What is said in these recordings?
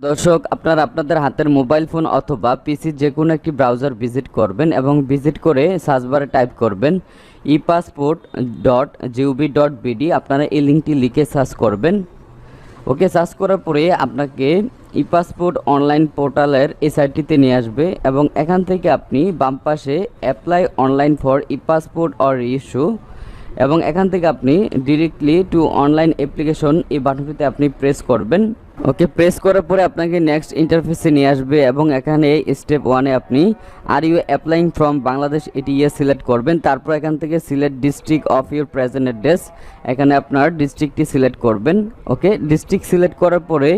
দর্শক, আপনারা আপনাদের হাতের মোবাইল ফোন অথবা পিসি যে কোনো একটি ব্রাউজার ভিজিট করবেন এবং ভিজিট করে সার্চবারে টাইপ করবেন e passport dot GOV dot BD আপনারা এই লিঙ্কটি লিখে সার্চ করবেন। ওকে সার্চ করার পরে আপনাকে ই পাসপোর্ট অনলাইন পোর্টালের এই সাইটটিতে নিয়ে আসবে এবং এখান থেকে আপনি বাম পাশে apply online for e passport or issue এবং এখান থেকে আপনি ডিরেক্টলি টু অনলাইন অ্যাপ্লিকেশন এই বাটনটিতে আপনি প্রেস করবেন। ওকে প্রেস করার পরে আপনাকে নেক্সট ইন্টারফেসে নিয়ে আসবে এবং এখানে স্টেপ ওয়ানে আপনি are you applying from Bangladesh এটি ইয়ে সিলেক্ট করবেন। তারপর এখান থেকে select district of your present address এখানে আপনার ডিস্ট্রিক্টটি সিলেক্ট করবেন। ওকে ডিস্ট্রিক্ট সিলেক্ট করার পরে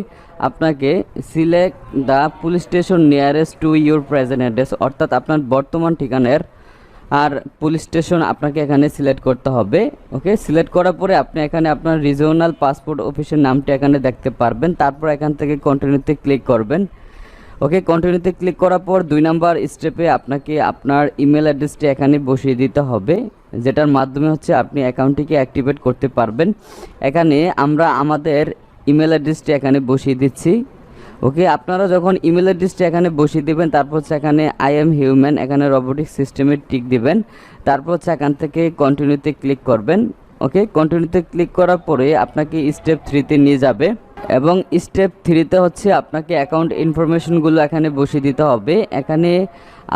আপনাকে select the police station nearest to your present address অর্থাৎ আপনার বর্তমান ঠিকানার আর পুলিশ স্টেশন আপনাকে এখানে সিলেক্ট করতে হবে, ওকে? সিলেক্ট করার পরে আপনি এখানে আপনার রিজিওনাল পাসপোর্ট অফিসের নামটি এখানে দেখতে পারবেন, তারপর এখান থেকে কন্টিনিউতে ক্লিক করবেন, ওকে? কন্টিনিউতে ক্লিক করার পর দুই নাম্বার স্টেপে আপনাকে আপনার ইমেল অ্যাড্রেসটি এখানে বসিয়ে দিতে হবে, যেটার মাধ্যমে হচ্ছে আপনি অ্যাকাউন্টটিকে অ্যাক্টিভেট করতে পারবেন। এখানে আমরা আমাদের ইমেল অ্যাড্রেসটি এখানে বসিয়ে দিচ্ছি। ওকে, আপনারা যখন ইমেল অ্যাড্রেসটা এখানে বসিয়ে দিবেন, তারপর এখানে আই এম হিউম্যান এখানে রোবোটিক সিস্টেমের টিক দিবেন, তারপর এখান থেকে কন্টিনিউতে ক্লিক করবেন, ওকে? কন্টিনিউতে ক্লিক করার পরে আপনাকে স্টেপ থ্রিতে নিয়ে যাবে, এবং স্টেপ থ্রিতে হচ্ছে আপনাকে অ্যাকাউন্ট ইনফরমেশনগুলো এখানে বসিয়ে দিতে হবে। এখানে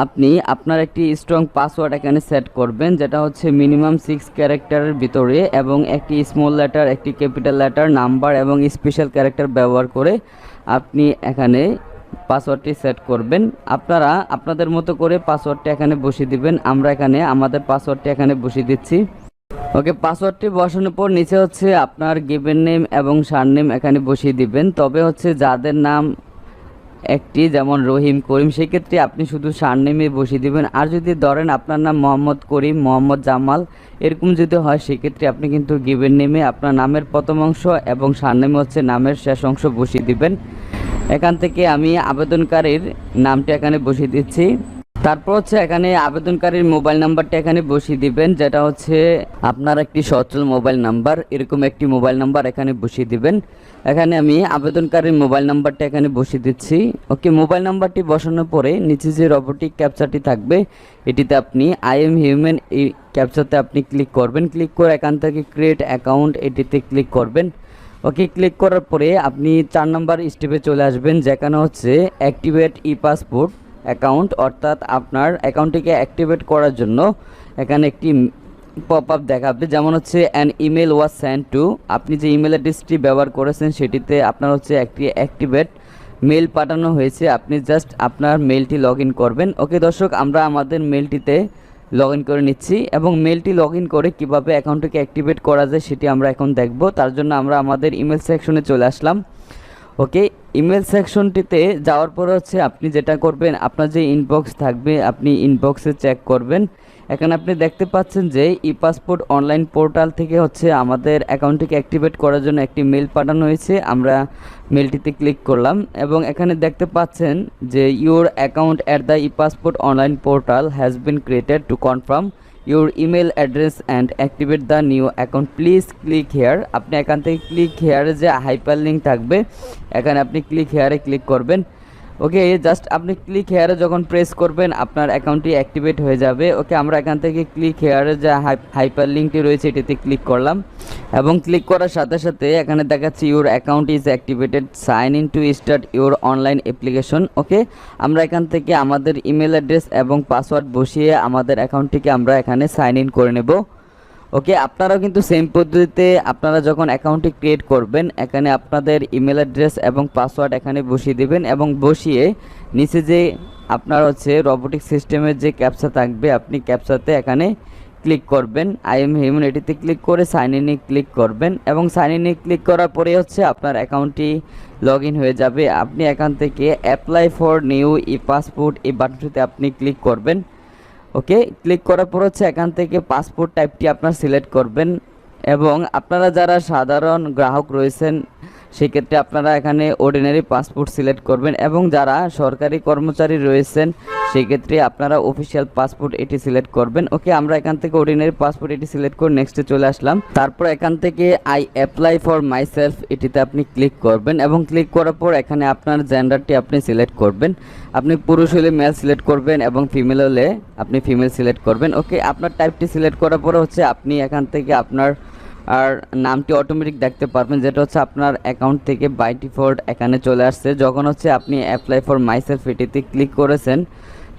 আপনি আপনার একটি স্ট্রং পাসওয়ার্ড এখানে সেট করবেন, যেটা হচ্ছে মিনিমাম সিক্স ক্যারেক্টারের ভিতরে, এবং একটি স্মল লেটার একটি ক্যাপিটাল লেটার নাম্বার এবং স্পেশাল ক্যারেক্টার ব্যবহার করে আপনি এখানে পাসওয়ার্ডটি সেট করবেন। আপনারা আপনাদের মতো করে পাসওয়ার্ডটি এখানে বসিয়ে দিবেন। আমরা এখানে আমাদের পাসওয়ার্ডটি এখানে বসিয়ে দিচ্ছি। ওকে, পাসওয়ার্ডটি বসানোর পর নিচে হচ্ছে আপনার গিভেন নেম এবং সার নেম এখানে বসিয়ে দিবেন। তবে হচ্ছে যাদের নাম একটি যেমন রহিম করিম, সেক্ষেত্রে আপনি শুধু সারনেমে বসিয়ে দেবেন। আর যদি ধরেন আপনার নাম মোহাম্মদ করিম, মোহাম্মদ জামাল, এরকম যদি হয়, সেক্ষেত্রে আপনি কিন্তু গিভেন নেমে আপনার নামের প্রথম অংশ এবং সারনেমে হচ্ছে নামের শেষ অংশ বসিয়ে দিবেন। এখান থেকে আমি আবেদনকারীর নামটি এখানে বসিয়ে দিচ্ছি। তারপর হচ্ছে এখানে আবেদনকারীর মোবাইল নাম্বারটা এখানে বসিয়ে দিবেন, যেটা হচ্ছে আপনার একটি সচল মোবাইল নাম্বার, এরকম একটি মোবাইল নাম্বার এখানে বসিয়ে দিবেন। এখানে আমি আবেদনকারীর মোবাইল নাম্বারটা এখানে বসিয়ে দিচ্ছি। ওকে, মোবাইল নাম্বারটি বসানোর পরে নিচে যে রোবোটিক ক্যাপচারটি থাকবে, এটিতে আপনি আই এম হিউম্যান এই ক্যাপচারতে আপনি ক্লিক করবেন। ক্লিক করে এখান থেকে ক্রিয়েট অ্যাকাউন্ট এটিতে ক্লিক করবেন। ওকে ক্লিক করার পরে আপনি চার নাম্বার স্টেপে চলে আসবেন, যেখানে হচ্ছে অ্যাক্টিভেট ই পাসপোর্ট অ্যাকাউন্ট অর্থাৎ আপনার অ্যাকাউন্টটিকে অ্যাক্টিভেট করার জন্য এখানে একটি পপ আপ দেখাবে। যেমন হচ্ছে an email was send to আপনি যে ইমেল অ্যাড্রেসটি ব্যবহার করেছেন, সেটিতে আপনার হচ্ছে একটি অ্যাক্টিভেট মেল পাঠানো হয়েছে। আপনি জাস্ট আপনার মেলটি লগ করবেন। ওকে দর্শক, আমরা আমাদের মেলটিতে লগ করে নিচ্ছি এবং মেলটি লগ করে কীভাবে অ্যাকাউন্টটিকে অ্যাক্টিভেট করা যায়, সেটি আমরা এখন দেখব। তার জন্য আমরা আমাদের ইমেল সেকশনে চলে আসলাম। ওকে ইমেল সেকশনটিতে যাওয়ার পর হচ্ছে আপনি যেটা করবেন, আপনার যে ইনবক্স থাকবে, আপনি ইনবক্সে চেক করবেন। এখানে আপনি দেখতে পাচ্ছেন যে ই পাসপোর্ট অনলাইন পোর্টাল থেকে হচ্ছে আমাদের অ্যাকাউন্টটিকে অ্যাক্টিভেট করার জন্য একটি মেল পাঠানো হয়েছে। আমরা মেলটিতে ক্লিক করলাম এবং এখানে দেখতে পাচ্ছেন যে your account at the e passport online portal has been created to confirm your email address and activate the new account please click here আপনি এখান থেকে ক্লিক হেয়ারে যে হাইপার লিঙ্ক থাকবে, এখানে আপনি ক্লিক হেয়ারে ক্লিক করবেন। ওকে জাস্ট আপনি ক্লিক হেয়ারে যখন প্রেস করবেন, আপনার অ্যাকাউন্টটি অ্যাক্টিভেট হয়ে যাবে। ওকে আমরা এখান থেকে ক্লিক হেয়ারে যে হাইপার লিঙ্কটি রয়েছে, এটিতে ক্লিক করলাম। এবং ক্লিক করার সাথে সাথে এখানে দেখাচ্ছি your account is activated sign in to start your online application okay আমরা এখান থেকে আমাদের ইমেল অ্যাড্রেস এবং পাসওয়ার্ড বসিয়ে আমাদের অ্যাকাউন্টটিকে আমরা এখানে সাইন ইন করে নেব। ওকে আপনারাও কিন্তু সেম পদ্ধতিতে আপনারা যখন অ্যাকাউন্টটি ক্রিয়েট করবেন, এখানে আপনাদের ইমেল অ্যাড্রেস এবং পাসওয়ার্ড এখানে বসিয়ে দেবেন এবং বসিয়ে নিচে যে আপনার হচ্ছে রোবোটিক সিস্টেমের যে ক্যাপসা থাকবে, আপনি ক্যাপসাতে এখানে ক্লিক করবেন। আই এম হিউম্যান এটিতে ক্লিক করে সাইন ইনে ক্লিক করবেন এবং সাইন ইনে ক্লিক করার পরে হচ্ছে আপনার অ্যাকাউন্টটি লগ হয়ে যাবে। আপনি এখান থেকে apply for new e passport এই বাটনটিতে আপনি ক্লিক করবেন। ওকে? ক্লিক করার পর হচ্ছে এখান থেকে পাসপোর্ট টাইপটি আপনার সিলেক্ট করবেন এবং আপনারা যারা সাধারণ গ্রাহক রয়েছেন সেক্ষেত্রে আপনারা এখানে অর্ডিনারি পাসপোর্ট সিলেক্ট করবেন এবং যারা সরকারি কর্মচারী রয়েছেন, সেক্ষেত্রে আপনারা অফিসিয়াল পাসপোর্ট এটি সিলেক্ট করবেন। ওকে, আমরা এখান থেকে অর্ডিনারি পাসপোর্ট এটি সিলেক্ট করে নেক্সটে চলে আসলাম। তারপর এখান থেকে I apply for my self এটিতে আপনি ক্লিক করবেন এবং ক্লিক করার পর এখানে আপনার জেন্ডারটি আপনি সিলেক্ট করবেন। আপনি পুরুষ হলে মেল সিলেক্ট করবেন এবং ফিমেল হলে আপনি ফিমেল সিলেক্ট করবেন। ওকে, আপনার টাইপটি সিলেক্ট করার পরে হচ্ছে আপনি এখান থেকে আপনার আর নামটি অটোমেটিক দেখতে পারবেন, যেটা হচ্ছে আপনার অ্যাকাউন্ট থেকে বাই ডিফল্ট এখানে চলে আসছে। যখন হচ্ছে আপনি অ্যাপ্লাই ফর মাইসেলফ এটিতে ক্লিক করেছেন,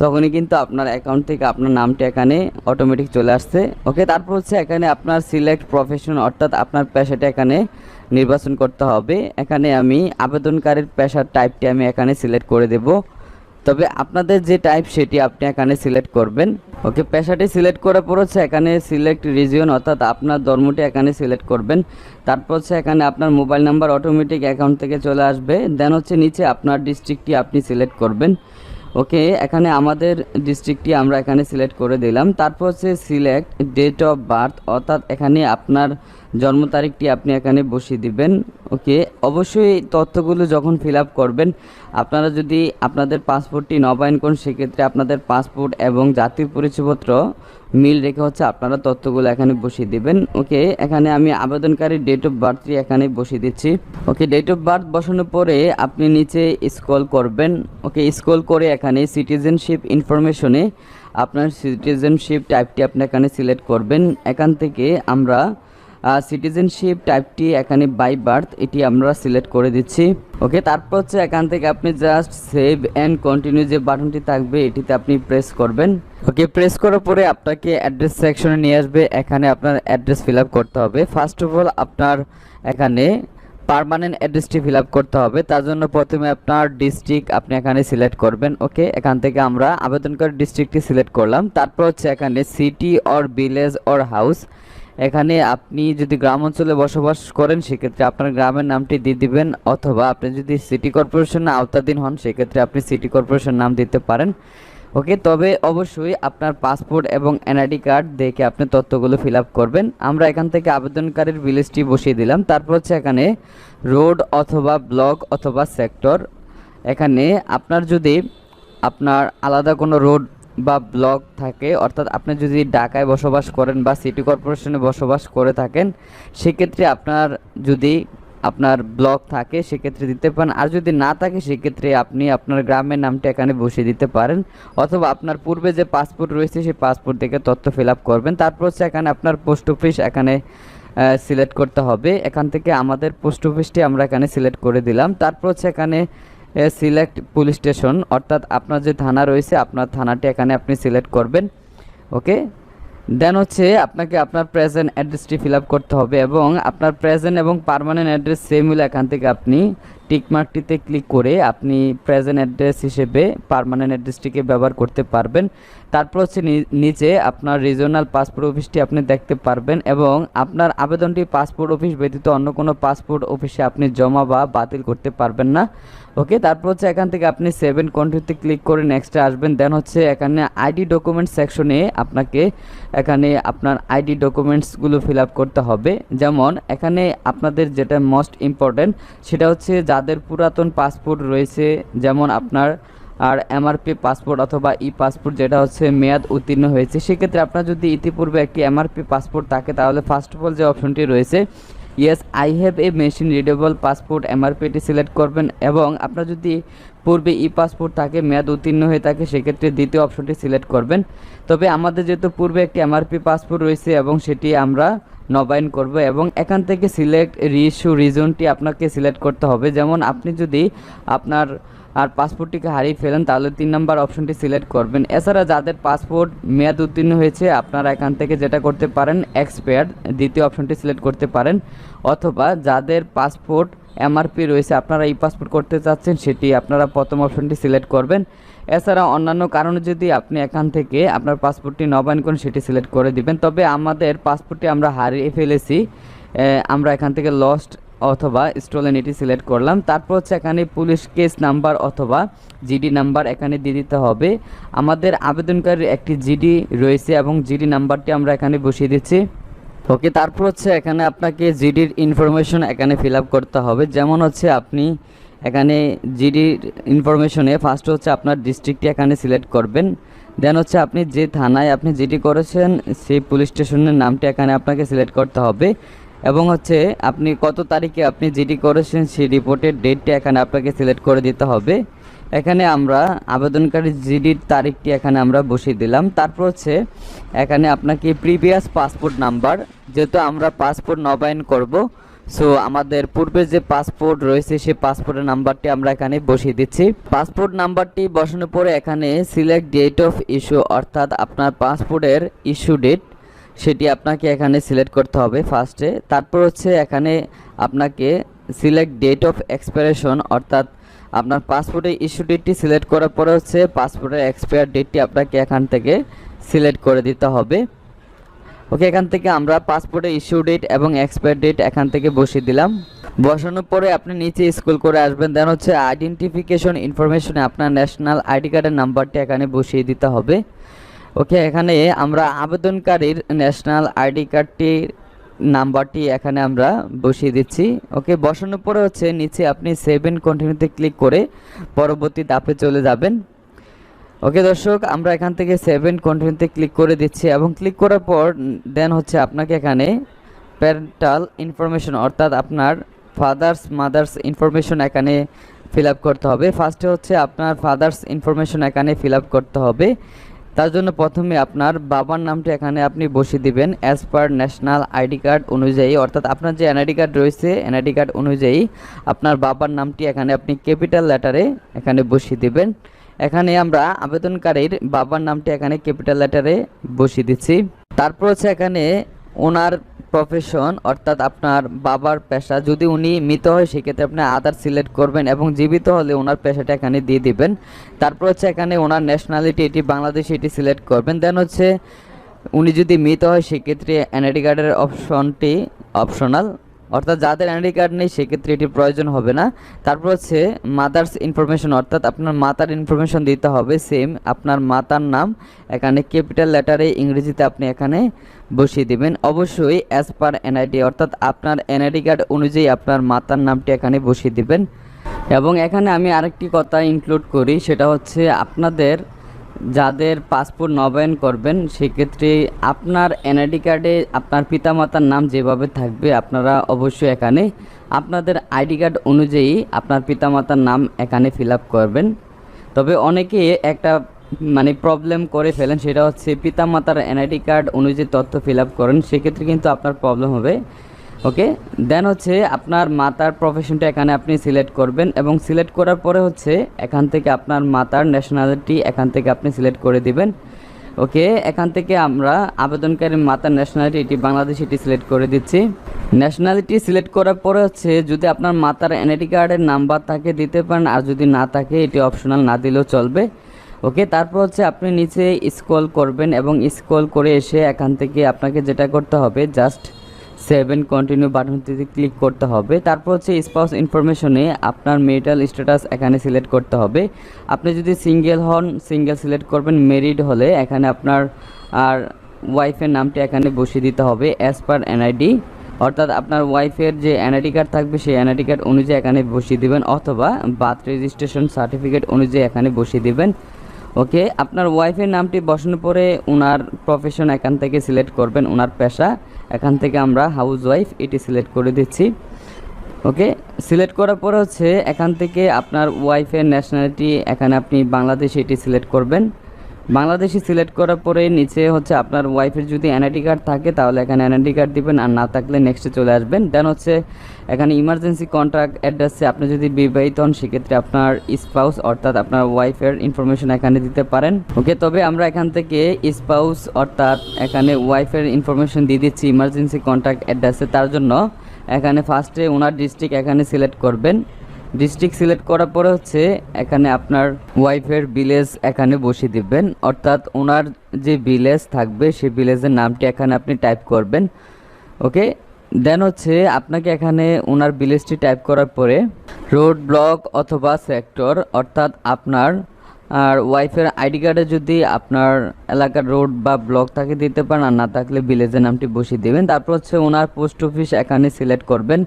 তখনই কিন্তু আপনার অ্যাকাউন্ট থেকে আপনার নামটি এখানে অটোমেটিক চলে আসছে। ওকে তারপর হচ্ছে এখানে আপনার সিলেক্ট প্রফেশন অর্থাৎ আপনার পেশাটা এখানে নির্বাচন করতে হবে। এখানে আমি আবেদনকারীর পেশার টাইপটি আমি এখানে সিলেক্ট করে দেব। তবে আপনাদের যে টাইপ সেটি আপনি এখানে সিলেক্ট করবেন। ওকে পেশাটি সিলেক্ট করার পর হচ্ছে এখানে সিলেক্ট রিজিয়ন অর্থাৎ আপনার ধর্মটি এখানে সিলেক্ট করবেন। তারপর হচ্ছে এখানে আপনার মোবাইল নাম্বার অটোমেটিক অ্যাকাউন্ট থেকে চলে আসবে। দেন হচ্ছে নিচে আপনার ডিস্ট্রিক্টটি আপনি সিলেক্ট করবেন। ওকে, এখানে আমাদের ডিস্ট্রিক্টটি আমরা এখানে সিলেক্ট করে দিলাম। তারপর হচ্ছে সিলেক্ট ডেট অফ বার্থ অর্থাৎ এখানে আপনার জন্ম তারিখটি আপনি এখানে বসিয়ে দিবেন। ওকে, অবশ্যই তথ্যগুলো যখন ফিল করবেন, আপনারা যদি আপনাদের পাসপোর্টটি নবায়ন করেন, সেক্ষেত্রে আপনাদের পাসপোর্ট এবং জাতীয় পরিচয়পত্র মিল রেখে হচ্ছে আপনারা তথ্যগুলো এখানে বসিয়ে দিবেন। ওকে, এখানে আমি আবেদনকারী ডেট অফ বার্থটি এখানে বসিয়ে দিচ্ছি। ওকে ডেট অফ বার্থ বসানোর পরে আপনি নিচে স্ক্রল করবেন। ওকে স্ক্রল করে এখানে সিটিজেনশিপ ইনফরমেশনে আপনার সিটিজেনশিপ টাইপটি আপনি এখানে সিলেক্ট করবেন। এখান থেকে আমরা সিটিজেনশিপ টাইপটি এখানে বাই বার্থ এটি আমরা সিলেক্ট করে দিচ্ছি। ওকে তারপর হচ্ছে এখান থেকে আপনি জাস্ট সেভ অ্যান্ড কন্টিনিউ যে বাটনটি থাকবে, এটিতে আপনি প্রেস করবেন। ওকে প্রেস করার পরে আপনাকে অ্যাড্রেস সেকশনে নিয়ে আসবে, এখানে আপনার অ্যাড্রেস ফিল করতে হবে। ফার্স্ট অফ অল আপনার এখানে পার্মানেন্ট অ্যাড্রেসটি ফিল করতে হবে, তার জন্য প্রথমে আপনার ডিস্ট্রিক্ট আপনি এখানে সিলেক্ট করবেন। ওকে এখান থেকে আমরা আবেদনকারী ডিস্ট্রিক্টটি সিলেক্ট করলাম। তারপর হচ্ছে এখানে city or village or house এখানে আপনি যদি গ্রাম অঞ্চলে বসবাস করেন, সেক্ষেত্রে আপনার গ্রামের নামটি দিয়ে দিবেন, অথবা আপনি যদি সিটি কর্পোরেশনের আওতাধীন হন, সেক্ষেত্রে আপনি সিটি কর্পোরেশন নাম দিতে পারেন। ওকে, তবে অবশ্যই আপনার পাসপোর্ট এবং এনআইডি কার্ড দেখে আপনি তথ্যগুলো ফিল করবেন। আমরা এখান থেকে আবেদনকারীর ভিলেজটি বসিয়ে দিলাম। তারপর হচ্ছে এখানে রোড অথবা ব্লক অথবা সেক্টর। এখানে আপনার যদি আপনার আলাদা কোনো রোড বা ব্লক থাকে, অর্থাৎ আপনি যদি ঢাকায় বসবাস করেন বা সিটি কর্পোরেশনে বসবাস করে থাকেন, সেক্ষেত্রে আপনার যদি আপনার ব্লক থাকে, সেক্ষেত্রে দিতে পারেন। আর যদি না থাকে, সেক্ষেত্রে আপনি আপনার গ্রামের নামটা এখানে বসিয়ে দিতে পারেন। অথবা আপনার পূর্বে যে পাসপোর্ট রয়েছে, সেই পাসপোর্ট থেকে তথ্য ফিল করবেন। তারপর হচ্ছে এখানে আপনার পোস্ট অফিস এখানে সিলেক্ট করতে হবে। এখান থেকে আমাদের পোস্ট অফিসটি আমরা এখানে সিলেক্ট করে দিলাম। তারপর হচ্ছে এখানে সিলেক্ট পুলিশ স্টেশন, অর্থাৎ আপনার যে থানা রয়েছে, আপনার থানাটি এখানে আপনি সিলেক্ট করবেন, ওকে? দেন হচ্ছে আপনাকে আপনার প্রেজেন্ট অ্যাড্রেসটি ফিল করতে হবে এবং আপনার প্রেজেন্ট এবং পার্মানেন্ট অ্যাড্রেস সেম হলে এখান থেকে আপনি টিকমার্কটিতে ক্লিক করে আপনি প্রেজেন্ট অ্যাড্রেস হিসেবে পার্মানেন্ট অ্যাড্রেসটিকে ব্যবহার করতে পারবেন। তারপর হচ্ছে নিচে আপনার রিজনাল পাসপোর্ট অফিসটি আপনি দেখতে পারবেন এবং আপনার আবেদনটি পাসপোর্ট অফিস ব্যতীত অন্য কোনো পাসপোর্ট অফিসে আপনি জমা বা বাতিল করতে পারবেন না। ওকে তারপর হচ্ছে এখান থেকে আপনি সেভেন কন্টিনিউতে ক্লিক করে নেক্সটে আসবেন। দেন হচ্ছে এখানে আইডি ডকুমেন্ট সেকশনে আপনাকে এখানে আপনার আইডি ডকুমেন্টসগুলো ফিল আপ করতে হবে। যেমন, এখানে আপনাদের যেটা মোস্ট ইম্পর্ট্যান্ট সেটা হচ্ছে যাদের পুরাতন পাসপোর্ট রয়েছে, যেমন আপনার আর এমআরপি পাসপোর্ট অথবা ই পাসপোর্ট যেটা হচ্ছে মেয়াদ উত্তীর্ণ হয়েছে, সেক্ষেত্রে আপনার যদি ইতিপূর্বে একটি এমআরপি পাসপোর্ট থাকে, তাহলে ফার্স্ট অফ অল যে অপশনটি রয়েছে yes I have a machine readable passport এমআরপিটি select করবেন এবং আপনার যদি পূর্বে ই পাসপোর্ট থাকে, মেয়াদ উত্তীর্ণ হয়ে থাকে, সেক্ষেত্রে দ্বিতীয় অপশনটি সিলেক্ট করবেন। তবে আমাদের যেহেতু পূর্বে একটি এমআরপি পাসপোর্ট রয়েছে এবং সেটি আমরা নবায়ন করব এবং এখান থেকে সিলেক্ট রিস্যু রিজনটি আপনাকে সিলেক্ট করতে হবে। যেমন আপনি যদি আপনার আর পাসপোর্টটিকে হারিয়ে ফেলেন, তাহলে তিন নম্বর অপশনটি সিলেক্ট করবেন। এছাড়া যাদের পাসপোর্ট মেয়াদ উত্তীর্ণ হয়েছে, আপনারা এখান থেকে যেটা করতে পারেন এক্সপায়ার দ্বিতীয় অপশনটি সিলেক্ট করতে পারেন। অথবা যাদের পাসপোর্ট এমআরপি রয়েছে, আপনারা ই পাসপোর্ট করতে চাচ্ছেন, সেটি আপনারা প্রথম অপশনটি সিলেক্ট করবেন। এছাড়া অন্যান্য কারণে যদি আপনি এখান থেকে আপনার পাসপোর্টটি নবায়ন করেন, সেটি সিলেক্ট করে দিবেন। তবে আমাদের পাসপোর্টটি আমরা হারিয়ে ফেলেছি আমরা এখান থেকে লস্ট অথবা স্টোলেন এটি সিলেক্ট করলাম। তারপর হচ্ছে এখানে পুলিশ কেস নাম্বার অথবা জিডি নাম্বার এখানে দিয়ে দিতে হবে। আমাদের আবেদনকারীর একটি জিডি রয়েছে এবং জিডি নাম্বারটি আমরা এখানে বসিয়ে দিচ্ছি। ওকে তারপর হচ্ছে এখানে আপনাকে জিডির ইনফরমেশন এখানে ফিল করতে হবে। যেমন হচ্ছে আপনি এখানে জিডির ইনফরমেশনে ফার্স্ট হচ্ছে আপনার ডিস্ট্রিক্টটি এখানে সিলেক্ট করবেন। দেন হচ্ছে আপনি যে থানায় আপনি জিডি করেছেন, সেই পুলিশ স্টেশনের নামটি এখানে আপনাকে সিলেক্ট করতে হবে। এবং হচ্ছে আপনি কত তারিখে আপনি জিডি করেছেন সেই রিপোর্টের ডেটটি এখানে আপনাকে সিলেক্ট করে দিতে হবে। এখানে আমরা আবেদনকারী জিডির তারিখটি এখানে আমরা বসিয়ে দিলাম। তারপর হচ্ছে এখানে আপনাকে প্রিভিয়াস পাসপোর্ট নাম্বার, যেহেতু আমরা পাসপোর্ট নবায়ন করব, সো আমাদের পূর্বে যে পাসপোর্ট রয়েছে সেই পাসপোর্টের নাম্বারটি আমরা এখানে বসিয়ে দিচ্ছি। পাসপোর্ট নাম্বারটি বসানোর পরে এখানে সিলেক্ট ডেট অফ ইস্যু, অর্থাৎ আপনার পাসপোর্টের ইস্যু ডেট সেটি আপনাকে এখানে সিলেক্ট করতে হবে ফার্স্টে তারপর হচ্ছে এখানে আপনাকে সিলেক্ট ডেট অফ এক্সপায়ারেশন অর্থাৎ আপনার পাসপোর্টের ইস্যু ডেটটি সিলেক্ট করার পরে হচ্ছে পাসপোর্টের এক্সপায়ার ডেটটি আপনাকে এখান থেকে সিলেক্ট করে দিতে হবে। ওকে এখান থেকে আমরা পাসপোর্টের ইস্যু ডেট এবং এক্সপায়ার ডেট এখান থেকে বসিয়ে দিলাম। বসানোর পরে আপনি নিচে স্কুল করে আসবেন দেন হচ্ছে আইডেন্টিফিকেশন ইনফরমেশনে আপনার ন্যাশনাল আইডি কার্ডের নাম্বারটি এখানে বসিয়ে দিতে হবে। ওকে, এখানে আমরা আবেদনকারীর ন্যাশনাল আইডি কার্ডটির নাম্বারটি এখানে আমরা বসিয়ে দিচ্ছি। ওকে, বসানোর পরে হচ্ছে নিচে আপনি সেভেন কন্টিনিউতে ক্লিক করে পরবর্তী ধাপে চলে যাবেন। ওকে, দর্শক, আমরা এখান থেকে সেভেন কন্টিনিউতে ক্লিক করে দিচ্ছি এবং ক্লিক করার পর দেন হচ্ছে আপনাকে এখানে প্যারেন্টাল ইনফরমেশন অর্থাৎ আপনার ফাদার্স মাদার্স ইনফরমেশন এখানে ফিল আপ করতে হবে। ফার্স্টে হচ্ছে আপনার ফাদার্স ইনফরমেশন এখানে ফিল আপ করতে হবে। তার জন্য প্রথমে আপনার বাবার নামটি এখানে আপনি বসিয়ে দিবেন as per national ID card অনুযায়ী। অর্থাৎ আপনার যে এনআইডি কার্ড রয়েছে এনআইডি কার্ড অনুযায়ী আপনার বাবার নামটি এখানে আপনি ক্যাপিটাল লেটারে এখানে বসিয়ে দিবেন। এখানে আমরা আবেদনকারীর বাবার নামটি এখানে ক্যাপিটাল লেটারে বসিয়ে দিচ্ছি। তারপর হচ্ছে এখানে ওনার প্রফেশন অর্থাৎ আপনার বাবার পেশা, যদি উনি মৃত হয়, সেক্ষেত্রে আপনি আদার সিলেক্ট করবেন এবং জীবিত হলে ওনার পেশাটা এখানে দিয়ে দিবেন। তারপর হচ্ছে এখানে ওনার ন্যাশনালিটি এটি বাংলাদেশে এটি সিলেক্ট করবেন। দেন হচ্ছে উনি যদি মৃত হয়, সেক্ষেত্রে এনআইডি কার্ডের অপশনটি অপশনাল অর্থাৎ যাদের এনআইডি কার্ড নেই, সেক্ষেত্রে এটি প্রয়োজন হবে না। তারপর হচ্ছে মাদার্স ইনফরমেশন অর্থাৎ আপনার মাতার ইনফরমেশন দিতে হবে সেম আপনার মাতার নাম, এখানে ক্যাপিটাল লেটারে ইংরেজিতে আপনি এখানে বসিয়ে দিবেন। অবশ্যই অ্যাজ পার এনআইডি অর্থাৎ আপনার এনআইডি কার্ড অনুযায়ী আপনার মাতার নামটি এখানে বসিয়ে দিবেন। এবং এখানে আমি আরেকটি কথা ইনক্লুড করি, সেটা হচ্ছে আপনাদের যাদের পাসপোর্ট নবায়ন করবেন, সেক্ষেত্রে আপনার এনআইডি কার্ডে আপনার পিতামাতার নাম যেভাবে থাকবে আপনারা অবশ্যই এখানে আপনাদের আইডি কার্ড অনুযায়ী আপনার পিতামাতার নাম এখানে ফিল করবেন। তবে অনেকে একটা মানে প্রবলেম করে ফেলেন, সেটা হচ্ছে পিতামাতার এনআইডি কার্ড অনুযায়ী তথ্য ফিল করেন, সেক্ষেত্রে কিন্তু আপনার প্রবলেম হবে। ওকে দেন হচ্ছে আপনার মাতার প্রফেশনটা এখানে আপনি সিলেক্ট করবেন এবং সিলেক্ট করার পরে হচ্ছে এখান থেকে আপনার মাতার ন্যাশনালিটি এখান থেকে আপনি সিলেক্ট করে দিবেন। ওকে এখান থেকে আমরা আবেদনকারী মাতার ন্যাশনালিটি এটি বাংলাদেশ এটি সিলেক্ট করে দিচ্ছি। ন্যাশনালিটি সিলেক্ট করার পরে হচ্ছে যদি আপনার মাতার এনআইডি কার্ডের নাম্বার থাকে দিতে পারেন, আর যদি না থাকে এটি অপশনাল না দিলেও চলবে। ওকে তারপর হচ্ছে আপনি নিচে স্ক্রল করবেন এবং স্ক্রল করে এসে এখান থেকে আপনাকে যেটা করতে হবে জাস্ট সেভেন কন্টিনিউ বাটনটিতে ক্লিক করতে হবে। তারপর হচ্ছে স্পাউস ইনফরমেশনে আপনার মেরিটাল স্ট্যাটাস এখানে সিলেক্ট করতে হবে। আপনি যদি সিঙ্গেল হন সিঙ্গেল সিলেক্ট করবেন মেরিড হলে এখানে আপনার আর ওয়াইফের নামটি এখানে বসিয়ে দিতে হবে অ্যাজ পার এনআইডি অর্থাৎ আপনার ওয়াইফের যে এনআইডি কার্ড থাকবে, সেই এনআইডি কার্ড অনুযায়ী এখানে বসিয়ে দিবেন, অথবা বার্থ রেজিস্ট্রেশন সার্টিফিকেট অনুযায়ী এখানে বসিয়ে দিবেন। ওকে, আপনার ওয়াইফের নামটি বসানোর পরে ওনার প্রফেশন এখান থেকে সিলেক্ট করবেন ওনার পেশা। এখান থেকে আমরা হাউস ওয়াইফ এটি সিলেক্ট করে দিচ্ছি। ওকে সিলেক্ট করার পর হচ্ছে এখান থেকে আপনার ওয়াইফের ন্যাশনালিটি এখানে আপনি বাংলাদেশ এটি সিলেক্ট করবেন। বাংলাদেশি সিলেক্ট করার পরে নিচে হচ্ছে আপনার ওয়াইফের যদি এনআইডি কার্ড থাকে, তাহলে এখানে এনআইডি কার্ড দিবেন, আর না থাকলে নেক্সটে চলে আসবেন। দেন হচ্ছে এখানে ইমার্জেন্সি কন্ট্রাক্ট অ্যাড্রেসে আপনি যদি বিবাহিত হন, সেক্ষেত্রে আপনার স্পাউস অর্থাৎ আপনার ওয়াইফের ইনফরমেশন এখানে দিতে পারেন। ওকে তবে আমরা এখান থেকে স্পাউস অর্থাৎ এখানে ওয়াইফের ইনফরমেশন দিয়ে দিচ্ছি ইমার্জেন্সি কন্ট্রাক্ট অ্যাড্রেসে তার জন্য এখানে ফার্স্টে ওনার ডিস্ট্রিক্ট এখানে সিলেক্ট করবেন। ডিস্ট্রিক্ট সিলেক্ট করার পরে হচ্ছে এখানে আপনার ওয়াইফের ভিলেজ এখানে বসিয়ে দিবেন। অর্থাৎ ওনার যে ভিলেজ থাকবে সেই ভিলেজের নামটি এখানে আপনি টাইপ করবেন। ওকে দেন হচ্ছে আপনাকে এখানে ওনার ভিলেজটি টাইপ করার পরে রোড ব্লক অথবা সেক্টর অর্থাৎ আপনার, আর ওয়াইফের আইডি কার্ডে যদি আপনার এলাকার রোড বা ব্লক থাকে দিতে পারেন, আর না থাকলে ভিলেজের নামটি বসিয়ে দেবেন। তারপর হচ্ছে ওনার পোস্ট অফিস এখানে সিলেক্ট করবেন।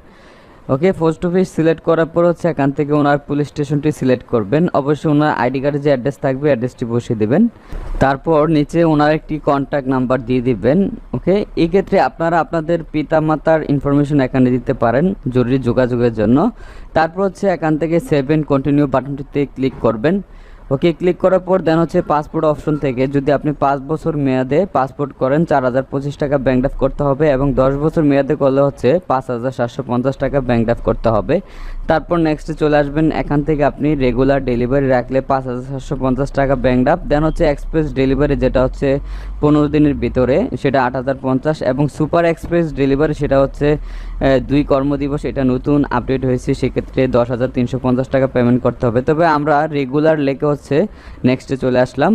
ওকে, পোস্ট অফিস সিলেক্ট করার পর হচ্ছে এখান থেকে ওনার পুলিশ স্টেশনটি সিলেক্ট করবেন। অবশ্যই ওনার আইডি কার্ডে যে অ্যাড্রেস থাকবে, অ্যাড্রেসটি বসিয়ে দেবেন। তারপর নিচে ওনার একটি কন্ট্যাক্ট নাম্বার দিয়ে দিবেন, ওকে? এই ক্ষেত্রে আপনারা আপনাদের পিতামাতার ইনফরমেশন এখানে দিতে পারেন জরুরি যোগাযোগের জন্য। তারপর হচ্ছে এখান থেকে সেভেন কন্টিনিউ বাটনটিতে ক্লিক করবেন। ওকে ক্লিক করার পর দেন হচ্ছে পাসপোর্ট অপশন থেকে যদি আপনি পাঁচ বছর মেয়াদে পাসপোর্ট করেন, চার হাজার পঁচিশ টাকা ব্যাংক ড্রাফট করতে হবে এবং দশ বছর মেয়াদে করলে হচ্ছে পাঁচ হাজার সাতশো পঞ্চাশ টাকা ব্যাংক ড্রাফট করতে হবে। তারপর নেক্সটে চলে আসবেন, এখান থেকে আপনি রেগুলার ডেলিভারি রাখলে পাঁচ হাজার সাতশো পঞ্চাশ টাকা ব্যাংক ড্রাফট। দেন হচ্ছে এক্সপ্রেস ডেলিভারি যেটা হচ্ছে পনেরো দিনের ভিতরে, সেটা আট হাজার পঞ্চাশ এবং সুপার এক্সপ্রেস ডেলিভারি সেটা হচ্ছে দুই কর্মদিবস এটা নতুন আপডেট হয়েছে, সেক্ষেত্রে দশ হাজার তিনশো পঞ্চাশ টাকা পেমেন্ট করতে হবে। তবে আমরা রেগুলার লেখে হচ্ছে নেক্সটে চলে আসলাম।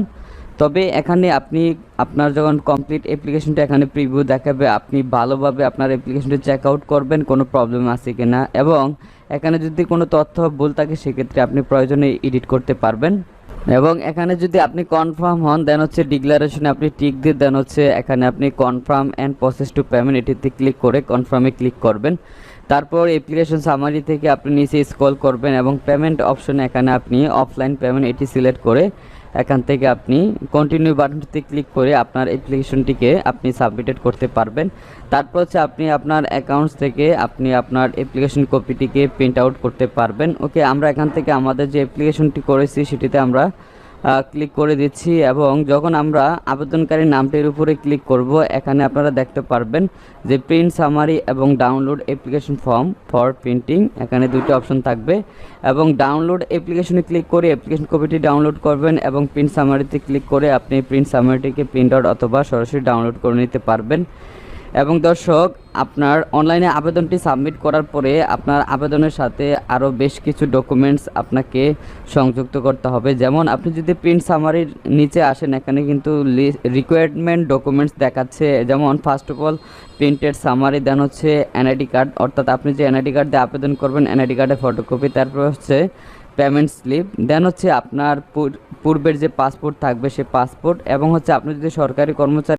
তবে এখানে আপনি, আপনার যখন কমপ্লিট অ্যাপ্লিকেশনটা এখানে প্রিভিউ দেখাবে, আপনি ভালোভাবে আপনার অ্যাপ্লিকেশনটি চেক আউট করবেন, কোনো প্রবলেম আছে কি না এবং এখানে যদি কোনো তথ্য ভুল থাকে, সেক্ষেত্রে আপনি প্রয়োজনে এডিট করতে পারবেন। এবং এখানে যদি আপনি কনফার্ম হন দেন হচ্ছে ডিক্লারেশনে আপনি টিক দিয়ে দেন হচ্ছে এখানে আপনি confirm and process to payment এটিতে ক্লিক করে কনফার্মে ক্লিক করবেন। তারপর অ্যাপ্লিকেশন সামারি থেকে আপনি নিচে স্ক্রল করবেন এবং পেমেন্ট অপশনে এখানে আপনি অফলাইন পেমেন্ট এটি সিলেক্ট করে এখান থেকে আপনি কন্টিনিউ বাটনটিতে ক্লিক করে আপনার অ্যাপ্লিকেশনটিকে আপনি সাবমিটেড করতে পারবেন। তারপর হচ্ছে আপনি আপনার অ্যাকাউন্টস থেকে আপনি আপনার অ্যাপ্লিকেশন কপিটিকে প্রিন্ট আউট করতে পারবেন। ওকে আমরা এখান থেকে আমাদের যে অ্যাপ্লিকেশনটি করেছি, সেটিতে আমরা ক্লিক করে দিচ্ছি এবং যখন আমরা আবেদনকারীর নামটির উপরে ক্লিক করব, এখানে আপনারা দেখতে পারবেন যে প্রিন্ট সামারি এবং download application form for printing এখানে দুটো অপশন থাকবে এবং ডাউনলোড অ্যাপ্লিকেশনে ক্লিক করে অ্যাপ্লিকেশন কপিটি ডাউনলোড করবেন এবং প্রিন্ট সামারিতে ক্লিক করে আপনি প্রিন্ট সামারিটিকে প্রিন্ট আউট অথবা সরাসরি ডাউনলোড করে নিতে পারবেন। এবং দর্শক, আপনার অনলাইনে আবেদনটি সাবমিট করার পরে আপনার আবেদনের সাথে আরও বেশ কিছু ডকুমেন্টস আপনাকে সংযুক্ত করতে হবে। যেমন, আপনি যদি প্রিন্ট সামারির নিচে আসেন, এখানে কিন্তু রিকোয়ারমেন্ট ডকুমেন্টস দেখাচ্ছে। যেমন first of all printed summary then হচ্ছে এনআইডি কার্ড অর্থাৎ আপনি যে এনআইডি কার্ড দিয়ে আবেদন করবেন এনআইডি কার্ডের ফটোকপি তারপর হচ্ছে পেমেন্ট স্লিপ দেন হচ্ছে আপনার পূর্বের যে পাসপোর্ট থাকবে, সে পাসপোর্ট এবং হচ্ছে আপনি যদি সরকারি কর্মচারী